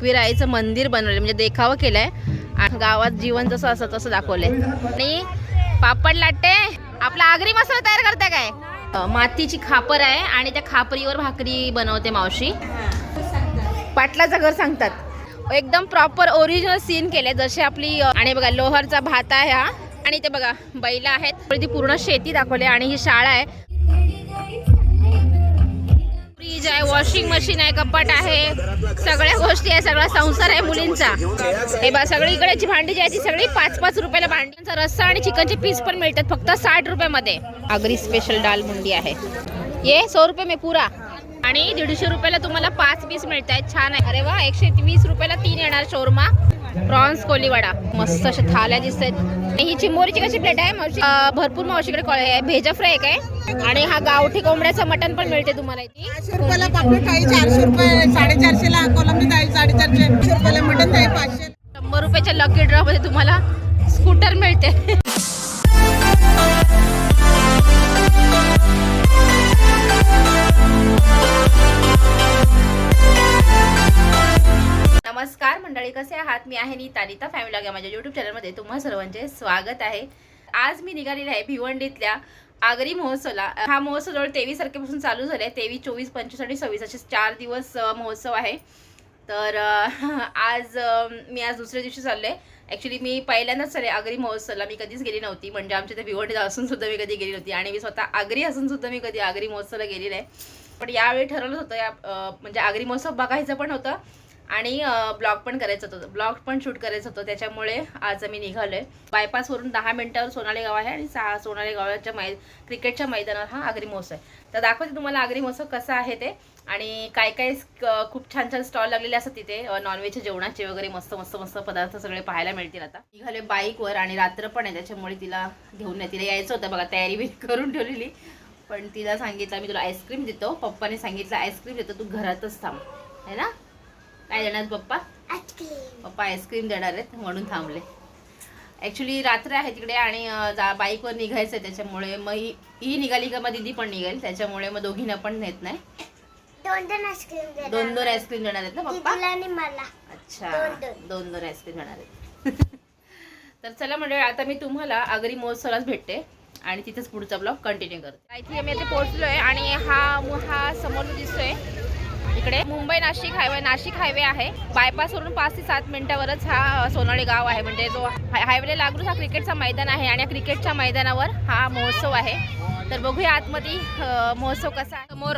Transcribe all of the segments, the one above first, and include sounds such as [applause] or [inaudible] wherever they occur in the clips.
एकविराईचं मंदिर बनवलं म्हणजे देखावं केलंय. गावात जीवन जसं असं तसं दाखवलंय. आणि पापड लाटे आपला आगरी मसाला तयार करता काय? मातीची खापर आहे आणि त्या खापरीवर भाकरी बनवते मावशी. पाटलाचं घर सांगतात. एकदम प्रॉपर ओरिजिनल सीन केले जसे आपली आणि बघा लोहरचा भात आहे हा. आणि ते बघा बैला आहेत. ती पूर्ण शेती दाखवली आणि ही शाळा आहे. फ्रीज आहे वॉशिंग मशीन आहे कपाट आहे सगळ्या गोष्टी आहे सगळा संसार आहे मुलींचा. हे बा सगळी इकडेची भांडी जी आहे ती सगळी पाच पाच रुपयाला भांड्यांचा रस्सा आणि चिकनचे पीस पण मिळतात फक्त साठ रुपयामध्ये. आगरी स्पेशल दाल मुंडी आहे. ये सौ रुपये मे पुरा. आणि दीडशे रुपयाला तुम्हाला पाच पीस मिळत आहेत छान आहे. अरे वा एकशे वीस रुपयाला तीन येणार शोरमा. प्रॉन्स कोलीवाडा. मस्त अशा थाल्या दिसत आहेत ही चिंबोरीची कशी प्लेट आहे मावशी? भरपूर मावशीकडे कळ आहे भेजा फ्राय आहे. आणि हा गावठी कोंबड्याचं मटण पण मिळते तुम्हाला इथे. रुपयाला पापलेट चारशे रुपये कोलंबी साडेचारशे. रुपयाला पाचशे. शंभर रुपयाच्या लकी ड्रॉ मध्ये तुम्हाला स्कूटर मिळते. नमस्कार मंडळी कसे आहात? मी आहे नीता नीता फॅमिली लॉग या माझ्या युट्यूब चॅनलमध्ये तुम्हा सर्वांचे स्वागत आहे. आज मी निघालेली आहे भिवंडीतल्या आगरी महोत्सवला. हा महोत्सव जवळ तेवीस तारखेपासून चालू झाला आहे तेवीस चोवीस पंचवीस आणि सव्वीस असे चार दिवस महोत्सव आहे. तर [laughs] आज मी आज दुसऱ्या दिवशी चालले ॲक्च्युली मी पहिल्यांदाच चालले आगरी महोत्सवला मी कधीच गेली नव्हती. म्हणजे आमच्या इथे भिवंडी असून सुद्धा मी कधी गेली नव्हती. आणि मी स्वतः आगरी असून सुद्धा मी कधी आगरी महोत्सवला गेली नाही. पण यावेळी ठरवलं होतं या म्हणजे आगरी महोत्सव बघायचं पण होतं. आणि ब्लॉग पण करायचं होतं. ब्लॉग पण शूट करायचं होतं. त्याच्यामुळे आज आम्ही निघालो आहे बायपासवरून दहा मिनटावर सोनाली गाव आहे आणि सहा सोनाली गावाच्या मै क्रिकेटच्या मैदानावर हा आगरी महोत्सव आहे. तर दाखवते तुम्हाला आगरी महोत्सव कसा आहे ते. आणि काय काय खूप छान छान स्टॉल लागलेले असतात तिथे. नॉनव्हेज जेवणाचे वगैरे मस्त मस्त मस्त पदार्थ सगळे पाहायला मिळतील आता. निघाले बाईकवर आणि रात्र पण आहे. त्याच्यामुळे तिला घेऊन तिला यायचं होतं. बघा तयारी बी करून ठेवलेली. पण तिला सांगितलं मी तुला आईस्क्रीम देतो. पप्पाने सांगितलं आईस्क्रीम देतो. तू घरातच थांब. है ना? काय देणार पप्पा? पप्पा आईस्क्रीम देणार आहेत म्हणून थांबले. ॲक्च्युली रात्र आहे तिकडे आणि जा बाईकवर निघायचं आहे त्याच्यामुळे मग ही निघाली का मग दिदी पण निघेल त्याच्यामुळे मग दोघींना पण नेत नाही. दोन दोन आईस्क्रीम देणार दोन दोन आईस्क्रीम देणार आहेत ना पप्पा? मला. अच्छा दोन दोन. आईस्क्रीम देणार आहेत. [laughs] तर चला म्हणजे आता मी तुम्हाला आगरी महोत्सवालाच भेटते आणि तिथेच पुढचा ब्लॉग कंटिन्यू करते. इथे आम्ही आता पोहोचलोय आणि हा हा समोर दिसतोय. इकडे मुंबई नाशिक हायवे नाशिक हायवे आहे. बायपासवरून पाच ते सात मिनिटावरच हा सोनाळी गाव आहे. म्हणजे जो हाय- हायवेला लागूनच हा क्रिकेटचा मैदान आहे आणि या क्रिकेटच्या मैदानावर हा महोत्सव आहे. तर बघूया आतमध्ये महोत्सव कसा आहे. समोर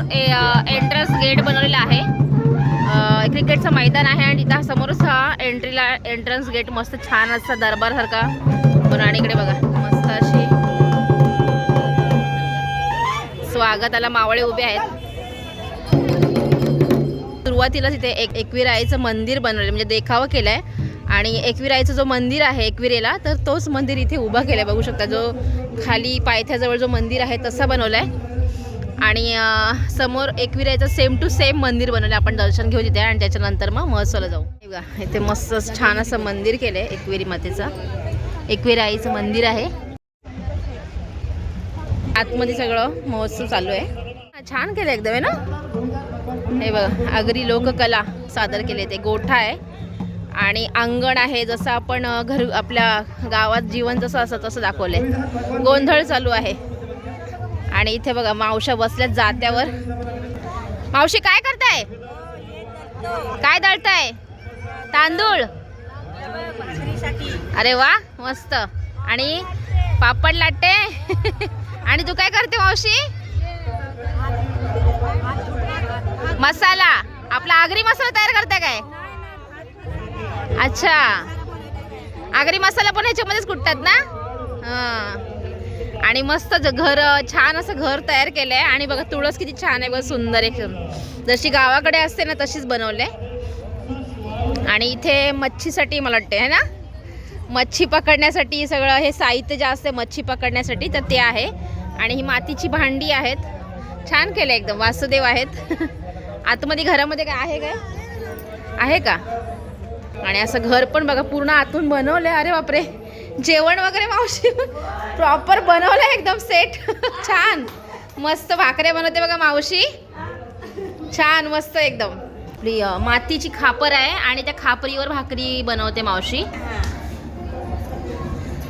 एंट्रन्स गेट बनवलेला आहे. क्रिकेटचं मैदान आहे आणि तिथं समोरच हा एंट्रीला एंट्रन्स गेट मस्त छान असा दरबारसारखा सारखा आणि इकडे बघा मस्त अशी स्वागताला मावळे उभे आहेत. सुरुवातीला तिथे एक एकविराईचं मंदिर बनवलं म्हणजे देखावं केलंय. आणि एकविराईचं जो मंदिर आहे एकविरेला तर तोच मंदिर इथे उभा केलाय. बघू शकता जो खाली पायथ्याजवळ जो मंदिर आहे तसा बनवलाय. आणि समोर एकविरायचं सेम टू सेम मंदिर बनवलं आपण दर्शन घेऊ तिथे आणि त्याच्यानंतर मग महोत्सवला जाऊ. बघा इथे मस्त छान असं मंदिर केलंय एकविरी मातेचं. एकविरी आईचं मंदिर आहे. आतमध्ये सगळं महोत्सव चालू आहे. छान केलं एकदम आहे ना? हे बघा आगरी लोककला सादर केले ते. गोठा आहे. आणि अंगण आहे जसं आपण घर आपल्या गावात जीवन जसं असं तसं दाखवलंय. गोंधळ चालू आहे. आणि इथे बघा मावशा बसल्यात जात्यावर. मावशी काय करताय? काय दळताय? तांदूळ? अरे वा मस्त. आणि पापड लाटे [laughs] आणि तू काय करते मावशी? मसाला. आपला आगरी मसाला तयार करता काय? अच्छा. आगरी मसाला पण ह्याच्यामध्येच कुटतात ना? हां. आणि मस्त घर छान असं घर तयार केलं आहे आणि बघा तुळस किती छान आहे बघा सुंदर एकदम जशी गावाकडे असते ना तशीच बनवले आणि इथे मच्छीसाठी मला वाटते है ना? मच्छी पकडण्यासाठी सगळं हे साहित्य जे असते मच्छी पकडण्यासाठी तर ते आहे. आणि ही मातीची भांडी आहेत. छान केलं एकदम. वासुदेव आहेत. [laughs] आतमध्ये घरामध्ये काय आहे काय? आहे का? आणि असं घर पण बघा पूर्ण आतून बनवलं अरे बापरे. जेवण वगैरे मावशी? प्रॉपर बनवलं एकदम सेट छान. मस्त भाकऱ्या बनवते बघा मावशी. छान मस्त एकदम. आपली मातीची खापर आहे आणि त्या खापरीवर भाकरी बनवते मावशी.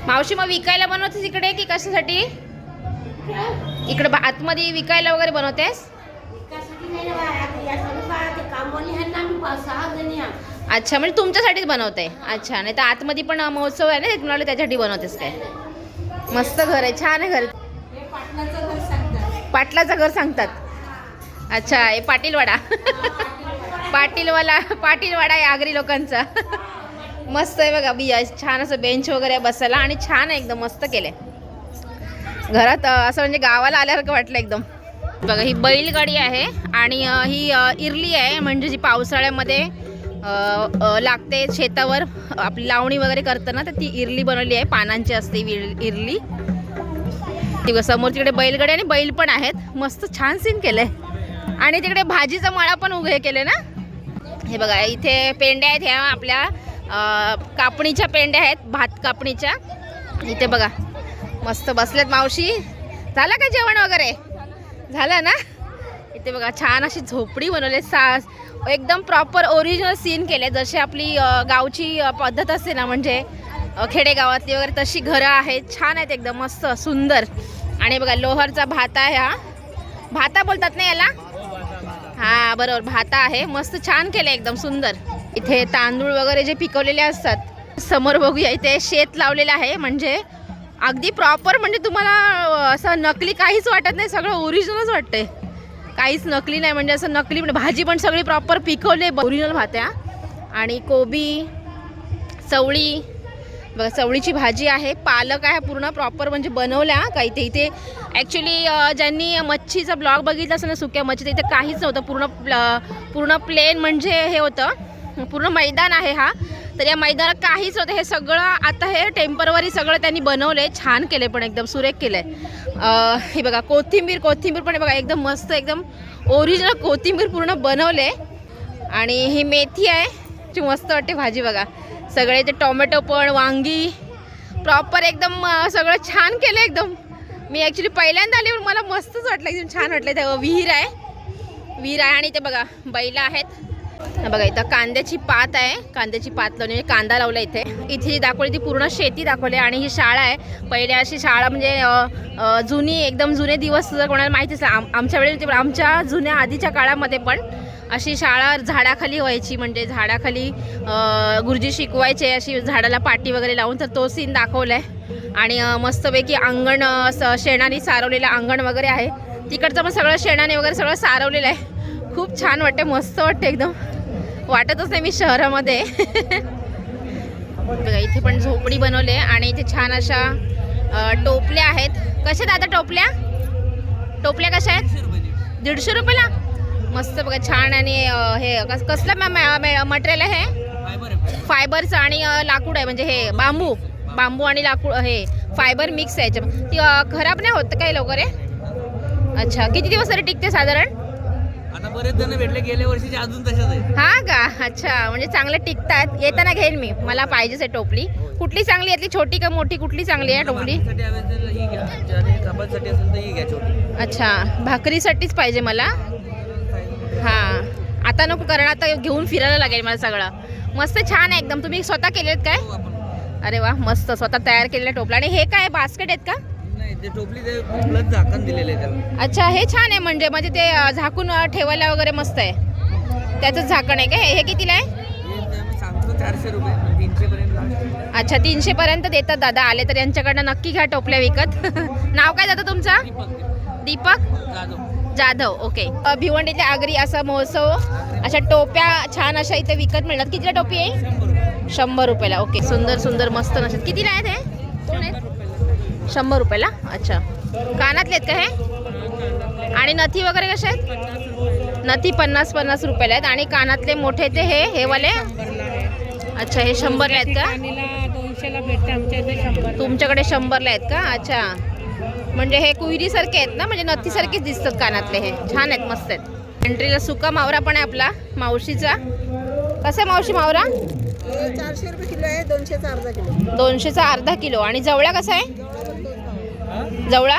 मावशी मग विकायला बनवतेस इकडे की कशासाठी? इकडे बा- आतमध्ये विकायला वगैरे बनवतेस? अच्छा म्हणजे तुमच्यासाठीच बनवते. अच्छा नाही तर आतमध्ये पण महोत्सव आहे ना तुम्हाला त्याच्यासाठी बनवतेस काय? मस्त घर आहे छान आहे घर. पाटलाचं घर सांगतात. अच्छा हे पाटीलवाडा. पाटीलवाला पाटीलवाडा आहे आगरी लोकांचा. मस्त आहे बघा बिया छान असं बेंच वगैरे आहे बसायला आणि छान आहे एकदम मस्त केलं घरात असं म्हणजे गावाला आल्यासारखं वाटलं एकदम. बघा ही बैलगाडी आहे आणि ही इरली आहे म्हणजे जी पावसाळ्यामध्ये लागते शेतावर आपली लावणी वगैरे करताना तर ती इरली बनवली आहे. पानांची असते इरली. ती बघा, समोर तिकडे बैलगाडी आणि बैल पण आहेत. मस्त छान सीन केलंय. आणि तिकडे भाजीचा मळा पण उभे केले ना? हे बघा इथे पेंड्या आहेत ह्या आपल्या कापणीच्या पेंड्या आहेत भात कापणीच्या. इथे बघा मस्त बसल्यात मावशी. झालं का जेवण वगैरे? झालं ना? इथे बघा छान अशी झोपडी बनवली सास एकदम प्रॉपर ओरिजिनल सीन केले जशी आपली गावची पद्धत असते ना म्हणजे खेडेगावातली वगैरे तशी घरं आहेत. छान आहेत एकदम मस्त सुंदर. आणि बघा लोहरचा भाता आहे हा. भाता बोलतात ना याला? हा बरोबर भाता आहे. मस्त छान केलं एकदम सुंदर. इथे तांदूळ वगैरे जे पिकवलेले असतात समोर बघूया इथे शेत लावलेलं आहे. म्हणजे अगदी प्रॉपर म्हणजे तुम्हाला असं नकली काहीच वाटत नाही सगळं ओरिजिनलच वाटतंय. काहीच नकली नाही म्हणजे असं नकली म्हणजे भाजी पण सगळी प्रॉपर पिकवली ओरिजिनल भात्या. आणि कोबी चवळी बघा चवळीची भाजी आहे पालक आहे पूर्ण प्रॉपर म्हणजे बनवल्या काही ते इथे ॲक्च्युली ज्यांनी मच्छीचा ब्लॉग बघितला असेल ना सुक्या मच्छीचा इथे काहीच नव्हतं पूर्ण प्ल- पूर्ण प्लेन म्हणजे हे होतं. पूर्ण मैदान आहे हा. तर या मैदानात काहीच नव्हतं. हे सगळं आता हे टेम्परवरी सगळं त्यांनी बनवलं छान केलं पण एकदम सुरेख केलं आहे हे बघा कोथिंबीर कोथिंबीर पण हे बघा एकदम मस्त एकदम ओरिजिनल कोथिंबीर पूर्ण बनवले आणि ही मेथी आहे. जी मस्त वाटते भाजी बघा. सगळे ते टोमॅटो पण वांगी प्रॉपर एकदम सगळं छान केलं एकदम. मी ॲक्च्युली पहिल्यांदा आली पण मला मस्तच वाटलं. एकदम छान वाटलं ते विहीर आहे. विहीर आहे आणि ते बघा बैला आहेत. बघा इथं कांद्याची पात आहे. कांद्याची पात लावली म्हणजे कांदा लावला इथे. इथे जी दाखवली ती पूर्ण शेती दाखवली आणि ही शाळा आहे. पहिले अशी शाळा म्हणजे जुनी एकदम जुने दिवस जर कोणाला माहिती असेल आम आमच्या वेळी आमच्या जुन्या आधीच्या काळामध्ये पण अशी शाळा झाडाखाली व्हायची. म्हणजे झाडाखाली गुरुजी शिकवायचे अशी झाडाला पाटी वगैरे लावून तर तो सीन दाखवला आहे आणि मस्तपैकी अंगण शेणाने सारवलेलं अंगण वगैरे आहे. तिकडचं पण सगळं शेणाने वगैरे सगळं सारवलेलं आहे. खूप छान वाटते मस्त वाटते एकदम. वाटतच नाही मी शहरामध्ये. बघा इथे पण झोपडी बनवले आणि इथे छान अशा टोपल्या आहेत. कशा दादा टोपल्या? टोपल्या कशा आहेत? दीडशे रुपयाला? मस्त बघा छान आणि हे कस कसलं मटेरियल आहे हे? फायबरचं आणि लाकूड आहे म्हणजे हे बांबू. बांबू आणि लाकूड हे फायबर मिक्स आहे ती खराब नाही होत काही लवकर आहे अच्छा किती दिवस तरी टिकते साधारण? आता बरेच जण भेटले गेल्या वर्षीचे अजून आहे हा का? अच्छा म्हणजे चांगले टिकतात. येताना घेईन मी. मला पाहिजेच आहे टोपली. कुठली चांगली आहे? ती छोटी का मोठी? कुठली चांगली आहे टोपली? भाकरीसाठी हवी असेल तर ही घ्या. आणि कपासाठी असेल तर ही घ्या छोटी. अच्छा भाकरीसाठीच पाहिजे मला? हा. आता नको कारण. आता घेऊन फिरायला लागेल मला सगळं. मस्त छान आहे एकदम. तुम्ही स्वतः केलेत काय? हो आपण अरे वा मस्त. स्वतः तयार केलेल्या टोपला आणि हे काय? बास्केट आहेत का? ते टोपली ते प्लस झाकण दिलेलं आहे त्याला. अच्छा हे छान आहे म्हणजे म्हणजे ते अं, झाकून अं, ठेवायला वगैरे मस्त आहे. त्याचं झाकण आहे का? हे हे कितीला आहे? हे ते आम्ही सांगतो चारशे रुपये पण तीनशे पर्यंत लास्ट अच्छा तीनशे पर्यंत देतात दादा. आले तर यांच्याकडनं नक्की घ्या टोपल्या विकत. [laughs] नाव काय दादा तुमचं? दीपक दीपक. जाधव. जाधव ओके अ, भिवंडीतल्या आगरी असा महोत्सव अशा टोप्या छान अशा इथे विकत मिळतात. कितीला टोपी आहे? शंभर रुपये. शंभर रुपयाला ओके सुंदर सुंदर मस्त नसतात कितीला आहेत हे? दोन आहेत शंभर रुपयाला? अच्छा. कानातले आहेत का हे? आणि नथी वगैरे कशा आहेत? नथी पन्नास पन्नास रुपयाला आहेत. आणि कानातले मोठे ते हे हे वाले? अच्छा हे शंभरला आहेत का? तुमच्याकडे शंभरला आहेत का? अच्छा. म्हणजे हे कुयरीसारखे आहेत ना? म्हणजे नथीसारखेच दिसतात कानातले हे. छान आहेत मस्त आहेत. एंट्रीला सुका मावरा पण आहे आपला मावशीचा. कसा आहे मावशी मावरा? चारशे रुपये किलो आहे दोनशेचा अर्धा किलो. दोनशेचा अर्धा किलो. आणि जवळा कसा आहे? जवळा?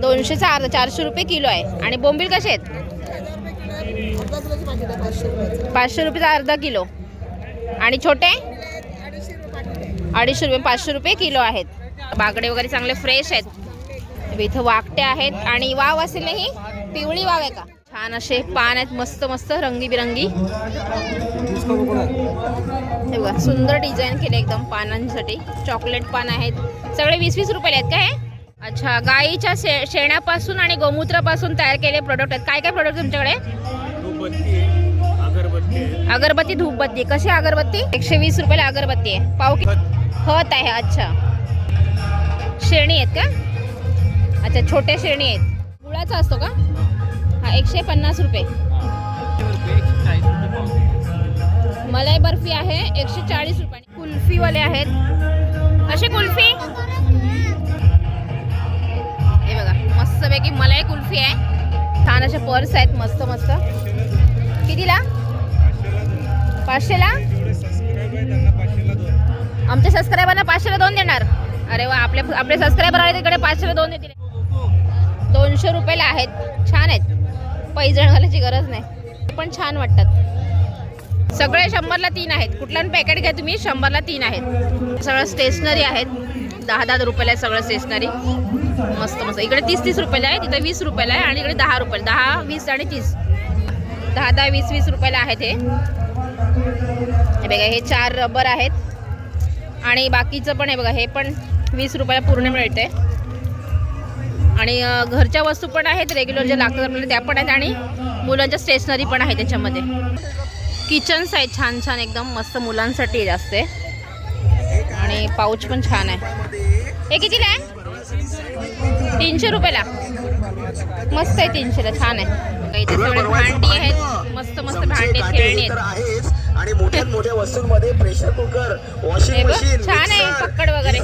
दोनशेचा अर्धा चारशे रुपये किलो आहे. आणि बोंबील कसे आहेत? पाचशे रुपयेचा अर्धा किलो. आणि छोटे? अडीचशे रुपये पाचशे रुपये किलो आहेत. बागडे वगैरे चांगले फ्रेश आहेत. इथं वाकटे आहेत. आणि वाव असेल ही? पिवळी वाव आहे का? छान असे पान आहेत मस्त मस्त रंगीबिरंगी. हे बघा सुंदर डिझाईन केले एकदम पानांसाठी. चॉकलेट पान आहेत. सगळे वीस वीस रुपयाला आहेत का हे? अच्छा गाईच्या शे शेणापासून आणि गोमूत्रापासून तयार केलेले प्रोडक्ट आहेत. काय काय प्रोडक्ट तुमच्याकडे? धूपबत्ती आहे अगरबत्ती धूपबत्ती. कशी अगरबत्ती? एकशे वीस रुपयाला अगरबत्ती आहे. पाव कि खत. आहे अच्छा. शेणी आहेत का? अच्छा छोट्या शेणी आहेत. गुळाचा असतो का? हा एकशे पन्नास रुपये. मलाई बर्फी आहे एकशे चाळीस रुपये. कुल्फीवाले आहेत. अशी कुल्फी? हे बघा मस्तपैकी मलाई कुल्फी आहे. छान असे पर्स आहेत मस्त मस्त. कितीला? पाचशेला? आमच्या सबस्क्रायबरला पाचशेला दोन देणार. अरे वा आपले आपले सबस्क्रायबर आहे तिकडे पाचशेला दोन देतील. दोनशे रुपयाला आहेत. छान आहेत. पैजण घालायची गरज नाही. पण छान वाटतात. सगळे शंभरला तीन आहेत. कुठला पॅकेट घ्या तुम्ही शंभरला तीन आहेत. सगळं स्टेशनरी आहेत. दहा दहा रुपयाला आहे सगळं स्टेशनरी मस्त मस्त. इकडे तीस तीस रुपयाला आहे तिथं वीस रुपयाला आहे आणि इकडे दहा रुपयाला दहा वीस आणि तीस. दहा दहा वीस वीस रुपयाला आहेत हे. हे बघा हे चार रबर आहेत. आणि बाकीचं पण आहे बघा हे पण वीस रुपयाला पूर्ण मिळते आणि घरच्या वस्तू पण आहेत रेग्युलर जे लागतात आपल्याला त्या पण आहेत आणि मुलांच्या स्टेशनरी पण आहे त्याच्यामध्ये. किचन्स आहेत छान छान एकदम मस्त मुलांसाठी जास्त. आहे आणि पाऊच पण छान आहे. हे कितीला आहे? तीनशे रुपयाला. मस्त आहे तीनशेला छान आहे. काही सगळे भांडी आहेत. मस्त मस्त भांडी आहेत खेळणी आहेत. आणि मोठ्या मोठ्या वस्तूंमध्ये प्रेशर कुकर वॉशिंग मशीन छान आहे, पक्कड वगैरे.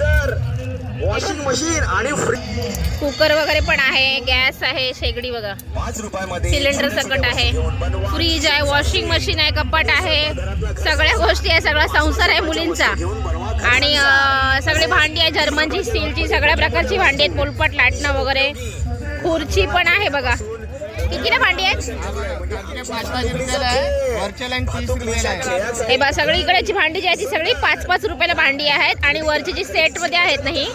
वॉशिंग मशीन आणि फ्रीज कुकर वगैरे पण आहे गॅस आहे शेगडी बघा. पाच रुपयामध्ये सिलेंडर सकट आहे. फ्रीज आहे वॉशिंग मशीन आहे कपाट आहे. सगळ्या गोष्टी आहे सगळा संसार आहे मुलींचा. आणि सगळी भांडी आहे जर्मनची स्टीलची सगळ्या प्रकारची भांडी आहेत पोलपट लाटणं वगैरे. खुर्ची पण आहे बघा. कितीला भांडी आहेत? हे बा सगळी इकडची भांडी जी आहे ती सगळी पाच पाच रुपयाला भांडी आहेत आणि वरची जी सेटमध्ये आहेत नाही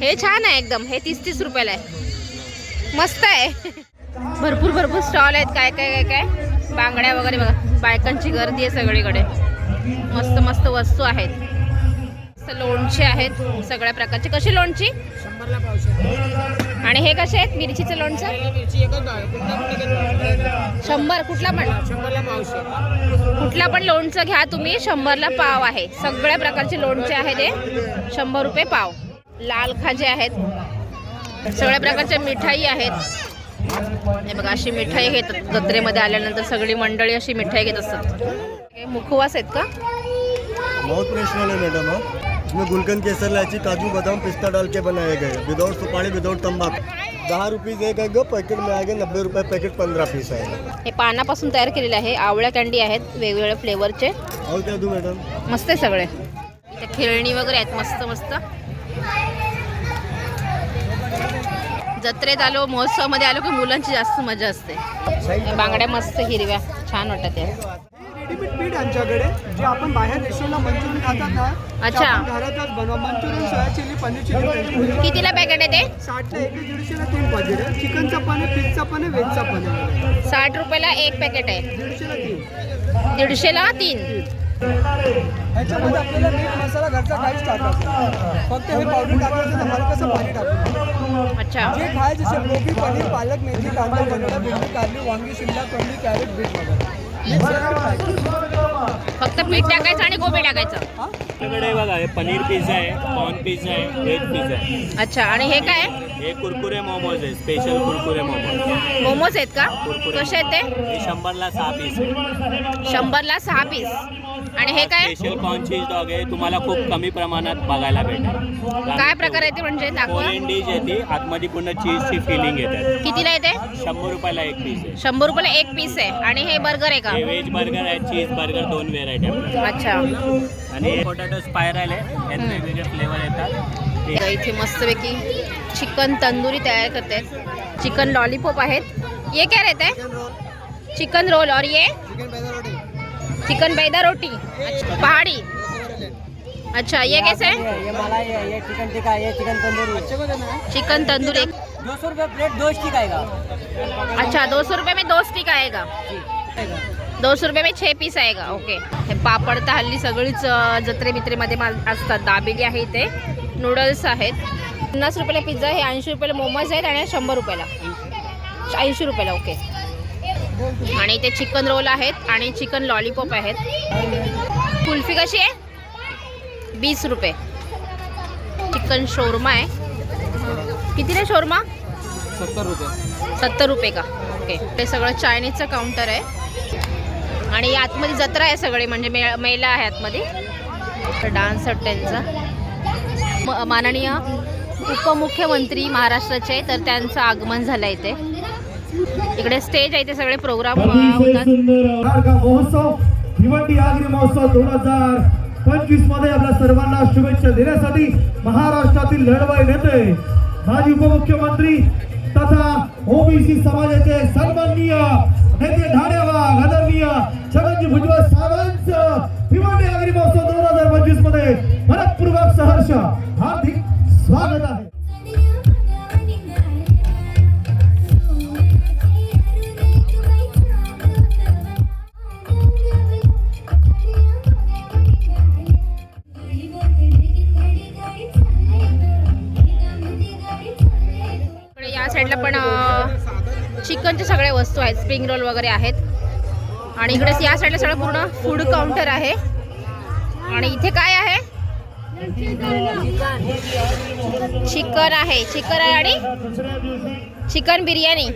हे छान आहे एकदम. हे तीस तीस रुपयाला आहे. मस्त आहे. भरपूर भरपूर स्टॉल आहेत. काय काय काय काय? बांगड्या वगैरे बघा. बायकांची गर्दी आहे सगळीकडे. मस्त मस्त वस्तू आहेत. मस्त लोणचे आहेत सगळ्या प्रकारचे. कशी लोणची? शंभरला पावशे आणि हे कसे आहेत? मिरचीचं लोणचं. शंभर कुठला पण? शंभरला पावशे कुठला पण लोणचं घ्या तुम्ही शंभरला पाव आहे. सगळ्या प्रकारचे लोणचे आहेत हे. शंभर रुपये पाव. लाल खाजे आहेत. सगळ्या प्रकारच्या मिठाई आहेत. हे बघा अशी मिठाई घेतात. जत्रेमध्ये आल्यानंतर सगळी मंडळी अशी मिठाई घेत असतात. हे मुखवास आहेत का? बहुत प्रोफेशनल है मैडम हाँ. इसमें गुलकंद केसर इलायची काजू बादाम पिस्ता डाल के बनाए गए विदाउट सुपारी विदाउट तंबाकू। दहा रुपीज एक आहे पैकेट में आएगा नब्बे रुपये पैकेट पंधरा पीस आहे. हे पानापासून तयार केलेले आहे आवळ्या कॅन्डी आहेत वेगवेगळ्या फ्लेवरचे और क्या दूँ मैडम मस्त आहे सगळे. इथे खेळणी वगैरे आहेत मस्त मस्त. जत्रेत आलो महोत्सवामध्ये आलो की मुलांची जास्त मजा असते. बांगड्या मस्त हिरव्या छान वाटत त्या. रेडीमेड पीठ आमच्याकडे जे आपण बाहेर रेस्टॉरंटला मंचुरियन खातात ना ते अच्छा. आपण घरातच बनवा. Manchurian soya chilli paneer chilli कितीला पॅकेट आहे ते? साठला एक दीडशेला तीन पाहिजे आहे. चिकनचा पण आहे फिशचा पण आहे व्हेजचा पण आहे. साठ रुपयाला एक पॅकेट आहे. दीडशेला तीन. दीडशेला तीन. ह्याच्यामध्ये आपल्याला मीठ मसाला घरचा काहीच टाकायचं फक्त हे पावडर टाकायचं तर हलकंसं पाणी टाकायचं. अच्छा. जे खाय जसे गोबी पनीर पालक मेथी कांदा बटाटा भेंडी कारली वांगी शिमला तोंडी कॅरेट बीट वगैरे. फक्त पीठ टाकायचं आणि गोबी टाकायचं आपल्याकडे बघा हे पनीर पिझ्झा आहे कॉर्न पिझ्झा आहे व्हेज पिझ्झा आहे अच्छा आणि हे काय आहे? हे कुरकुरे मोमोज आहे स्पेशल कुरकुरे मोमोज. मोमोज आहेत का? कुरकुरे. कसे आहेत ते? हे शंभरला सहा पीस शंभरला सहा पीस आणि हे काय? स्पेशल कॉर्न चीज डॉग आहे तुम्हाला खूप कमी प्रमाणात बघायला भेटेल. काय प्रकार आहे ते म्हणजे दाखवा. डिश आहे ती आतमध्ये पूर्ण चीजची फिलिंग येतात. कितीला येते शंभर रुपयाला एक पीस आहे. शंभर रुपयाला एक पीस आहे. आणि हे बर्गर आहे का? हे व्हेज बर्गर आहे चीज बर्गर दोन व्हेरायटी अच्छा. आणि पोटॅटो स्पायरल आहे. यात वेगवेगळे फ्लेवर येतात. इथे मस्तपैकी चिकन तंदुरी तयार करते चिकन लॉलीपॉप आहेत. ये क्या रहता है? चिकन रोल और ये? चिकन पैदा रोटी. चिकन बैदा रोटी. अच्छा, पहाड़ी. अच्छा ये कैसे है? ये मलाई है ये चिकन टिक्का ये चिकन तंदूरी. चिकन तंदूर. दो सौ रुपये प्लेट दो स्टिक आएगा. अच्छा दो सौ रुपये में दो स्टिक आएगा. दो सौ रुपये में छे पीस आएगा. ओके हे पापड तर हल्ली सगळीच जत्रे बित्रेमध्ये माल असतात. दाबेली आहे इथे. नूडल्स आहेत. पन्नास रुपयाला पिझ्झा हे ऐंशी रुपयाला मोमोज आहेत आणि शंभर रुपयाला. ऐंशी रुपयाला ओके आणि इथे चिकन रोल आहेत आणि चिकन लॉलीपॉप आहेत. कुल्फी कशी आहे? वीस रुपये. चिकन शोरमा आहे. कितीला शोरमा सत्तर रुपये. सत्तर रुपये का? ओके ते सगळं चायनीजचं काउंटर आहे. आणि आतमध्ये जत्रा आहे सगळे म्हणजे मे मेला आहे आतमध्ये डान्स आहे त्यांचा माननीय उपमुख्यमंत्री महाराष्ट्राचे तर त्यांचं आगमन झालं इथे. इकडे स्टेज आहे ते सगळे प्रोग्राम महोत्सव भिवंडी आगरी महोत्सव दोन हजार पंचवीसमध्ये आपल्या सर्वांना शुभेच्छा देण्यासाठी महाराष्ट्रातील लढवय नेते माजी उपमुख्यमंत्री तथा ओबीसी समाजाचे सन्माननीय नेते ढाडेवा आदरणीय छगनजी भुजबळ साहेबांचं भिवंडी आगरी महोत्सव दोन हजार पंचवीसमध्ये मनपूर्वक सहर्ष हार्दिक स्वागत आहे. इकडे या साईडला पण चिकनच्या सगळ्या वस्तू आहेत. स्प्रिंग रोल वगैरे आहेत. आणि इकडे या साईडला सगळं पूर्ण फूड काउंटर आहे. आणि इथे काय आहे? चिकन आहे. चिकन आहे आणि चिकन बिर्याणी.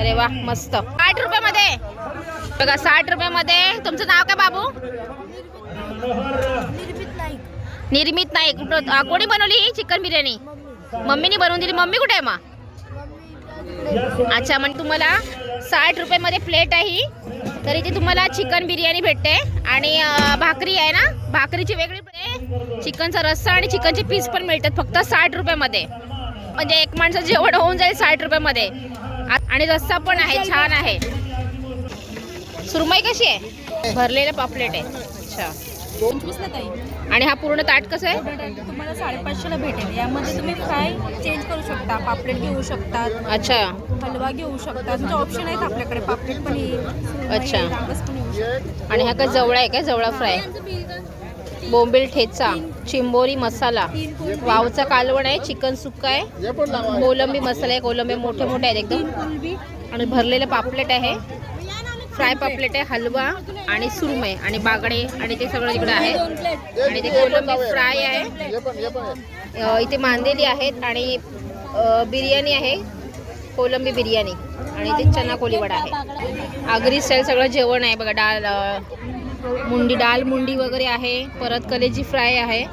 अरे वा मस्त. साठ रुपयामध्ये. बघा साठ रुपयामध्ये. तुमचं नाव काय बाबू? निर्मित नाही कुठं- कोणी बनवली ही चिकन बिर्याणी? मम्मीने बनवून दिली. मम्मी कुठे आहे मग? अच्छा म्हणजे तुम्हाला साठ रुपयामध्ये प्लेट आहे तर इथे तुम्हाला चिकन बिर्याणी भेटते. आणि भाकरी आहे ना? भाकरीची वेगळी आहे. चिकनचा रस्सा आणि चिकनचे पीस पण मिळतात फक्त साठ रुपयामध्ये. म्हणजे एक माणसं जेवण होऊन जाईल साठ रुपयामध्ये. आ- आणि रस्सा पण आहे छान आहे. सुरमई कशी आहे? भरलेलं पापलेट आहे. अच्छा. आणि हा पूर्ण ताट कसं आहे? तुम्हाला साडेपाचशेला भेटेल. यामध्ये तुम्ही फ्राय चेंज करू शकता? पापलेट घेऊ शकतात अच्छा. हलवा घेऊ शकतात म्हणजे ऑप्शन आहेत आपल्याकडे. पापलेट पण येईल. अच्छा. आणि हा काय जवळा आहे काय? जवळा फ्राय बोंबील ठेचा चिंबोरी मसाला वावचा कालवण आहे चिकन सुक्का आहे कोलंबी मसाला आहे कोलंबी मोठे मोठे आहेत एकदम. आणि भरलेलं पापलेट आहे. फ्राय पापलेट आहे हलवा आणि सुरमय आणि बागडे आणि ते सगळं इकडे आहे. आणि ते कोलंबी फ्राय आहे. इथे मांदेली आहेत आणि बिर्याणी आहे. कोलंबी बिर्याणी आणि इथे चना कोलीवडा आहे. आगरी स्टाईल सगळं जेवण आहे. बघा डाळ मुंडी डाळ मुंडी वगैरे आहे. परत कलेजी फ्राय आहे.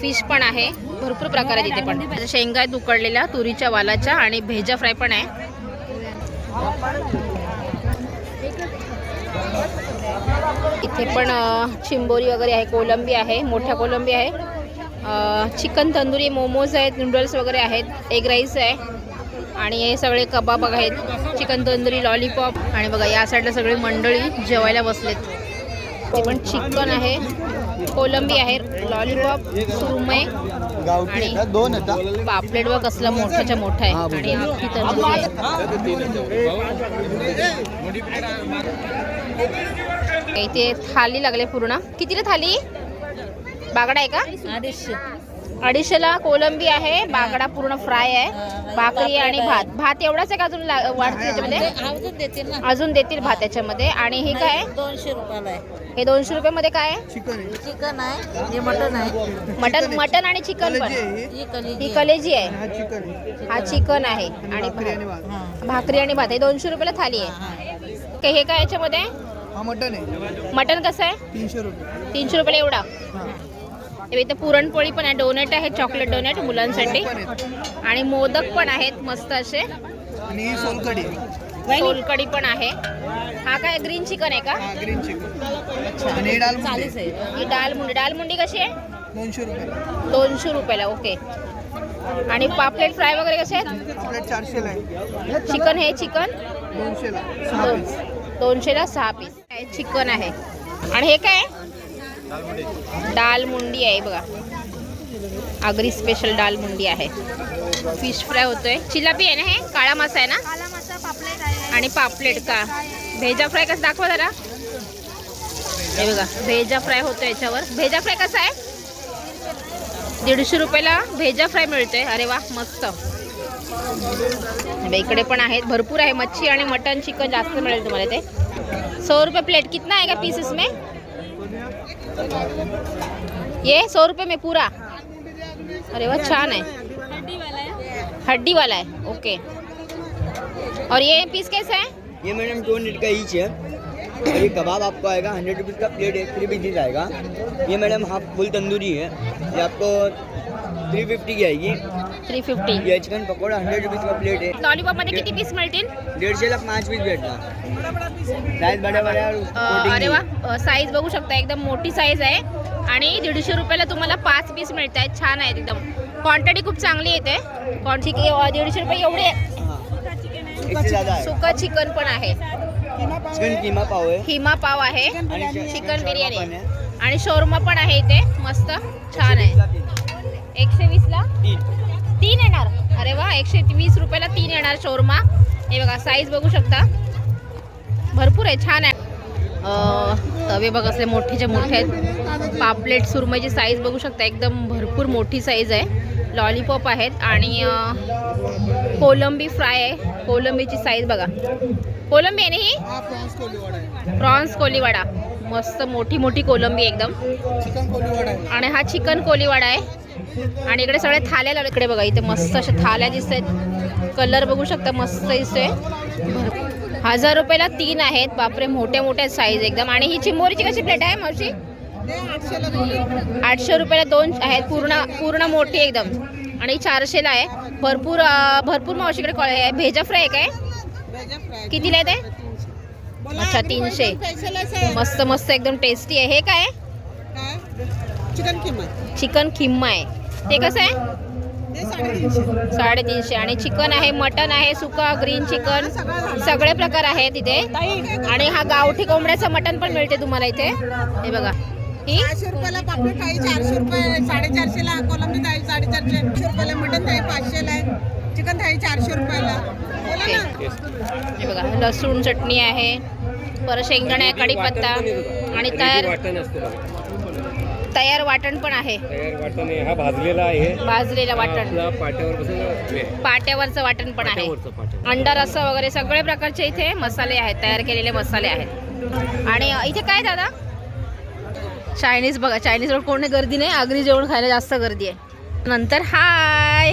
फिश पण आहे. भरपूर प्रकार आहेत इथे पण. शेंगा आहेत उकडलेल्या तुरीच्या वालाच्या आणि भेजा फ्राय पण आहे. इथे पण चिंबोरी वगैरे आहे कोलंबी आहे मोठ्या कोलंबी आहे. चिकन तंदुरी मोमोज आहेत नूडल्स वगैरे आहेत एग राईस आहे. आणि हे सगळे कबाब आहेत चिकन तंदुरी लॉलीपॉप. आणि बघा या साईडला सगळी मंडळी जेवायला बसलेत. ते पण चिकन आहे कोलंबी आहे लॉलीपॉप सुरमई आणि दोन पापलेट व कसला मोठ्याच्या मोठा आहे. आणि अख्खी तंदुरी आहे. इथे थाली लागले पूर्ण. कितीला थाली? बागडा आहे का? अडीचशे. अडीचशेला कोलंबी आहे बागडा पूर्ण फ्राय आहे भाकरी आणि भात. भात एवढाच आहे का अजून ला- वाढते त्याच्यामध्ये? अजून देतील ना. अजून देतील भात त्याच्यामध्ये. आणि हे काय? आहे? दोनशे रुपयाला आहे. हे दोनशे रुपये मध्ये काय आहे? चिकन आहे. हे मटन आहे. मटन मटन आणि चिकन पण. ही. कली ही कलेजी आहे. हा चिकन आहे. हा चिकन आहे. आणि भाकरी आणि भात. हे. दोनशे रुपयाला थाली आहे. काय हे काय याच्यामध्ये? हा मटन आहे. मटन कसं आहे? तीनशे रुपये. तीनशे रुपयाला एवढा? इथे पुरणपोळी पण आहे डोनेट आहे चॉकलेट डोनेट मुलांसाठी. आणि मोदक पण आहेत मस्त असे. आणि सोलकडी सोलकडी पण आहे. हा काय ग्रीन चिकन आहे का? हा ग्रीन चिकन आणि ही. ही डाल मुंडी. डाल मुंडी कशी आहे? दोनशे रुपये. दोनशे रुपयाला ओके. आणि पापलेट फ्राय वगैरे कसे आहेत? चारशेला आहे. चिकन हे चिकन दोनशेला. पीस दोनशेला सहा पीस. आहे चिकन आहे. आणि हे काय? दाल मुंडी आहे बघा. आगरी स्पेशल दाल मुंडी आहे. फिश फ्राय होतोय. चिलापी आहे ना हे? काळा मासा आहे ना? पापलेट आहे. आणि पापलेट का? भेजा फ्राय कसं? दाखवा जरा. हे बघा भेजा फ्राय होतो याच्यावर. भेजा फ्राय कसा आहे? दीडशे रुपयाला भेजा फ्राय मिळतोय. अरे वा मस्त. इकडे आहेत. भरपूर आहे. मच्छी आणि मटन चिकन जास्त मिळेल तुम्हाला ते सौ रुपये प्लेट कितना आएगा पीस इसमें ये सौ रुपये में पूरा? अरे वह छान है हड्डी वाला है? ओके और ये पीस कैसा है? ये मैडम टू हंड्रेड का ईच है। और ये कबाब आपको आएगा हंड्रेड रुपीज़ का प्लेट है थ्री पीसीज आएगा। ये मैडम हाफ़ फुल तंदूरी है। ये आपको थ्री फिफ्टी की आएगी. थ्री फिफ्टी ये चिकन पकौड़ा हंड्रेड रुपीज़ का प्लेट है. लॉलीपॉपमध्ये किती पीस मिळतील? डेढ़शे लाख पाँच पीस भेटना साइज बड़ा बड़ा और अ, coating अरे वा। साईज बघू शकता एकदम मोठी साईज आहे. आणि दीडशे रुपयाला तुम्हाला पाच पीस मिळत आहेत छान आहेत एकदम. क्वांटिटी खूप चांगली येते. क्वांटिटी दीडशे रुपये एवढे हाँ. इससे ज़्यादा सुका चिकन पण आहे. चिकन कीमा पाव है हिमा पाव आहे. चिकन बिर्याणी. आहे. आणि शोरमा पण आहे इथे. मस्त. छान आहे. एकशे वीसला तीन. तीन येणार. अरे वा एकशे वीस रुपयाला तीन येणार शोरमा. हे बघा साईज बघू शकता. भरपूर आहे छान आहे. अं, तवे बघा असले मोठेच्या मोठे आहेत. पापलेट सुरमईची साईज बघू शकता. एकदम भरपूर मोठी साईज आहे. लॉलीपॉप आहेत. आणि कोलंबी फ्राय आहे. कोलंबीची साईज बघा. कोलंबी आहे ना ही? प्रॉन्स कोलीवाडा आहे. प्रॉन्स कोलीवाडा मस्त मोठी मोठी कोलंबी एकदम. चिकन कोलीवाडा आहे. आणि हा चिकन कोलीवाडा आहे. आणि इकडे सगळे थाल्या लावले. इकडे बघा इथे मस्त अशा थाल्या दिसत आहेत कलर बघू शकता मस्त दिसतोय. हजार रुपयाला तीन आहेत. बापरे मोठ्या मोठ्या साईज एकदम. आणि ही चिमोरीची कशी प्लेट आहे मावशी? आठशे रुपयाला दोन आहेत. पूर्ण पूर्ण मोठी एकदम. आणि चारशेला आहे. भरपूर भरपूर मावशीकडे कॉल आहे भेजा फ्राय काय? कितीला आहे ते? अच्छा, तीनशे. मस्त मस्त एकदम टेस्टी आहे. हे काय? चिकन किंमत? चिकन खिम्मा आहे. ते कसं आहे? ते साडेतीनशे. साडेतीनशे. आणि चिकन आहे मटन आहे सुका ग्रीन चिकन. सगळे प्रकार आहेत इथे. आणि हा गावठी कोंबड्याचं मटन पण मिळते तुम्हाला इथे. हे बघा. ही? रुपयाला पापलेट चारशे रुपये साडेचारशेला कोलंबी थाळी साडेचारशे. चारशे रुपयाला मटन थाळी पाचशेला आहे. चिकन थाळी चारशे रुपयाला. बोला ना. हे बघा लसूण चटणी आहे परत शेंगदाणे आहे कढीपत्ता. आणि तयार वाटण असतं बघा. तयार वाटण पण आहे. तयार वाटण आहे. हा भाजलेला आहे. भाजलेलं वाटण. आपला पाट्यावर बसून हे, पाट्यावरचं वाटण पण आहे. पाट्यावरचं पाट्यावर. अंडा रस्सा वगैरे सगळे प्रकारचे इथे मसाले आहेत. तयार केलेले मसाले आहेत. आणि इथे काय दादा? चायनीज बघा. चायनीजवर कोणी गर्दी नाही. आगरी जेवण खायला जास्त गर्दी आहे. नंतर हाय.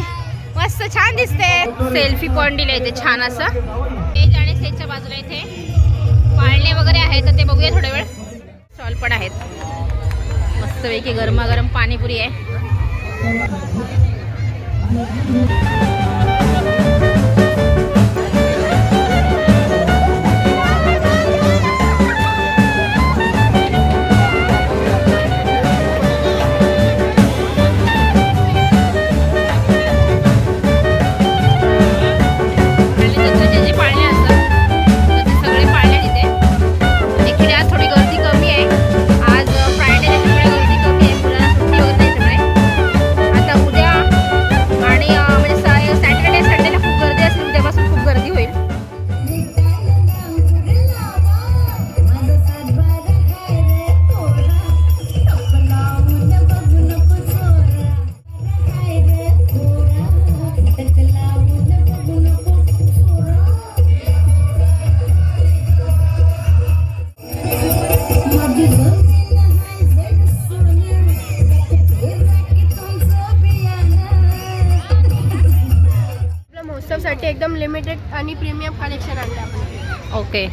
मस्त छान दिसते. सेल्फी पॉईंट दिले इथे. छान असं. स्टेज आणि स्टेजच्या बाजूला इथे पाळणे वगैरे आहेत. तर ते बघूया थोड्या वेळ. स्टॉल पण आहेत. मस्तपैकी गरमागरम पाणीपुरी आहे. ओके.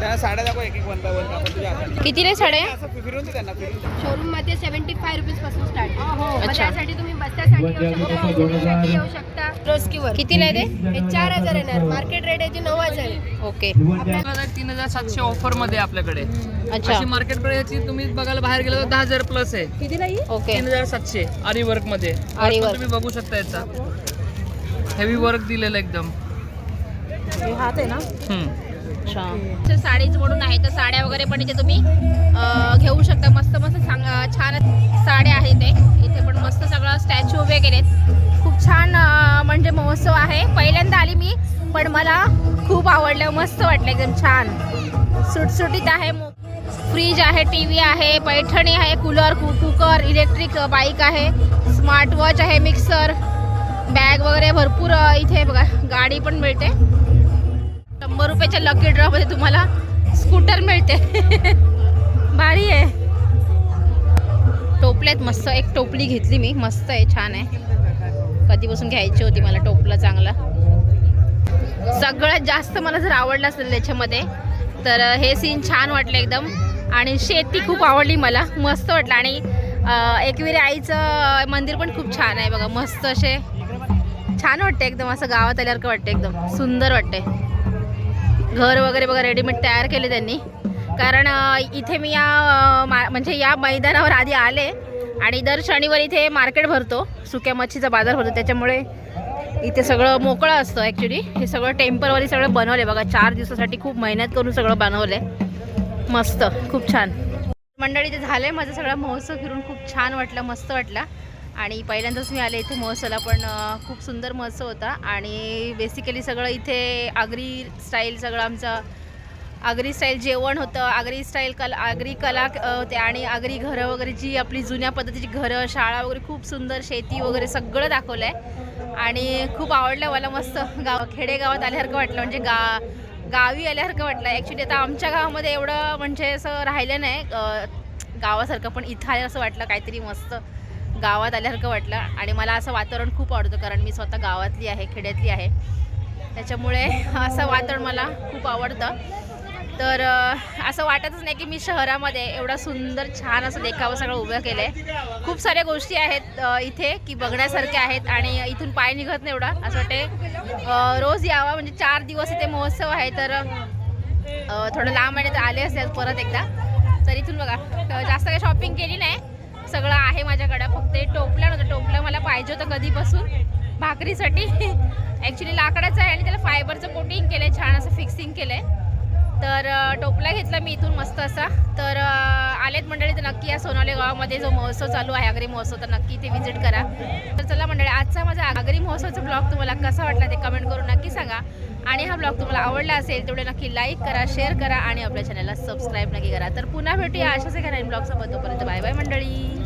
त्या साड्या दाखव एक एक वन बाय वन. आपण तुझ्या हातात. कितीला साड्या? असं फिरून दे त्यांना फिरून दे. शोरूममध्ये सेव्हन्टी फाय रुपीजपासून स्टार्ट मग अच्छा. त्यासाठी तुम्ही बस्त्यासाठी येऊ शकता ओझीसाठी येऊ शकता. रोस्कीवर कितीला आहे ते हे चार हजार येणार. मार्केट रेट याची नऊ हजार आहे. ओके. बघा, तीन हजार सातशे ऑफरमध्ये आपल्याकडे. अच्छा. अशी मार्केट प्राइसची तुम्ही बघायला बाहेर गेलो तर दहा हजार प्लस आहे. ही ओके तीन हजार सातशे आरी वर्कमध्ये. आरी. पण तुम्ही बघू शकता याचा. हेवी वर्क दिलेलं एकदम. हात आहे ना. अच्छा. साडीच म्हणून आहे तर साड्या वगैरे पण इथे तुम्ही अं, घेऊ शकता. मस्त मस्त चांग छान साड्या आहेत ते. इथे पण मस्त सगळं स्टॅच्यू उभे केलेत खूप छान म्हणजे महोत्सव आहे. पहिल्यांदा आली मी पण मला खूप आवडलं. मस्त वाटलं एकदम छान. सुटसुटीत आहे. फ्रीज आहे टी व्ही आहे पैठणी आहे कूलर कु कुकर इलेक्ट्रिक बाईक आहे स्मार्ट वॉच आहे मिक्सर बॅग वगैरे भरपूर इथे बघा गाडी पण मिळते. शंभर रुपयाच्या लकी ड्रॉमध्ये तुम्हाला स्कूटर मिळते. [laughs] भारी आहे. टोपल्यात मस्त एक टोपली घेतली मी. मस्त आहे छान आहे. कधीपासून घ्यायची होती मला टोपला चांगला. सगळ्यात जास्त मला जर आवडलं असेल त्याच्यामध्ये तर हे सीन छान वाटलं एकदम. आणि शेती खूप आवडली मला. मस्त वाटलं. आणि एकविरी आईचं मंदिर पण खूप छान आहे बघा. मस्त असे. छान वाटते एकदम. असं गावात आल्यासारखं वाटते एकदम. सुंदर वाटते घर वगैरे बघा रेडीमेड तयार केले त्यांनी. कारण इथे मी या मा- म्हणजे या मैदानावर आधी आले आणि दर शनिवारी इथे मार्केट भरतो. सुक्या मच्छीचा बाजार भरतो. त्याच्यामुळे इथे सगळं मोकळं असतं ॲक्च्युली हे सगळं टेम्परवरी सगळं बनवले बघा चार दिवसासाठी खूप मेहनत करून सगळं बनवलं आहे मस्त खूप छान. मंडळी ते झालं आहे माझं सगळं महोत्सव फिरून खूप छान वाटलं मस्त वाटलं. आणि पहिल्यांदाच मी आले इथे महोत्सवला पण खूप सुंदर महोत्सव होता. आणि बेसिकली सगळं इथे आगरी स्टाईल सगळं आमचं आगरी स्टाईल जेवण होतं. आगरी स्टाईल कला आगरी कला होते आणि आगरी घरं वगैरे जी आपली जुन्या पद्धतीची घरं शाळा वगैरे खूप सुंदर शेती वगैरे सगळं दाखवलं आहे आणि खूप आवडलं मला मस्त गाव खेडेगावात आल्यासारखं वाटलं. म्हणजे गा गावी आल्यासारखं वाटलं. ॲक्च्युली आता आमच्या गावामध्ये एवढं म्हणजे असं राहिलं नाही. गावासारखं पण इथं आलं असं वाटलं काहीतरी मस्त. गावात आल्यासारखं वाटलं आणि मला असं वातावरण खूप आवडतं कारण मी स्वतः गावातली आहे खेड्यातली आहे. त्याच्यामुळे असं वातावरण मला खूप आवडतं. तर असं वाटतच नाही की मी शहरामध्ये एवढा सुंदर छान असं देखावं सगळं उभं केलं आहे खूप साऱ्या गोष्टी आहेत इथे की बघण्यासारख्या आहेत आणि इथून पाय निघत नाही एवढा. असं वाटते रोज यावा म्हणजे चार दिवस इथे महोत्सव आहे तर थोडं लांब आणि तर आले असेल परत एकदा. तर इथून बघा जास्त काही शॉपिंग केली नाही. सगळं आहे माझ्याकडं. फक्त हे टोपलं नव्हतं. टोपलं मला पाहिजे होतं कधीपासून. भाकरीसाठी. ॲक्च्युली लाकडाचं आहे आणि त्याला फायबरचं कोटिंग केलं आहे छान असं फिक्सिंग केलं आहे तर टोपला घेतला मी इथून मस्त असा. तर आलेत मंडळी तर नक्की या सोनाली गावामध्ये जो महोत्सव चालू आहे आगरी महोत्सव तर नक्की ते व्हिजिट करा. तर चला मंडळी आजचा माझा आगरी महोत्सवचा ब्लॉग तुम्हाला कसा वाटला ते कमेंट करून नक्की सांगा. आणि हा ब्लॉग तुम्हाला आवडला असेल तेवढे नक्की लाईक करा शेअर करा आणि आपल्या चॅनलला सबस्क्राईब नक्की करा. तर पुन्हा भेटूया अशाच एका नवीन ब्लॉगसोबत तोपर्यंत बाय बाय मंडळी.